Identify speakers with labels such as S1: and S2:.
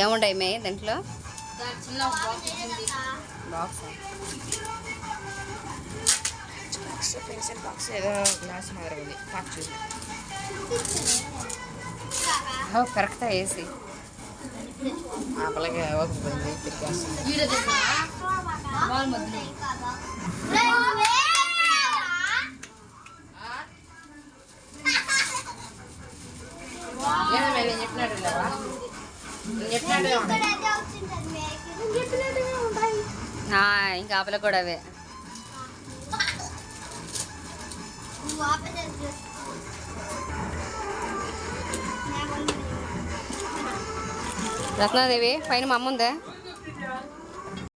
S1: ఏముండయి మే దాంట్లో?
S2: చిన్న బాక్స్
S1: బాక్స్
S3: పెన్సిల్ బాక్స్ ఏదో గ్లాస్ మాదిరి ఉంది. పాక్ చూసి
S1: కరెక్టా వేసి.
S3: నేను చెప్పినట్టే ఉంది
S1: ఆ, ఇంకా ఆపల కూడా అవే. రత్నాదేవి పైన మా అమ్మ ఉందా?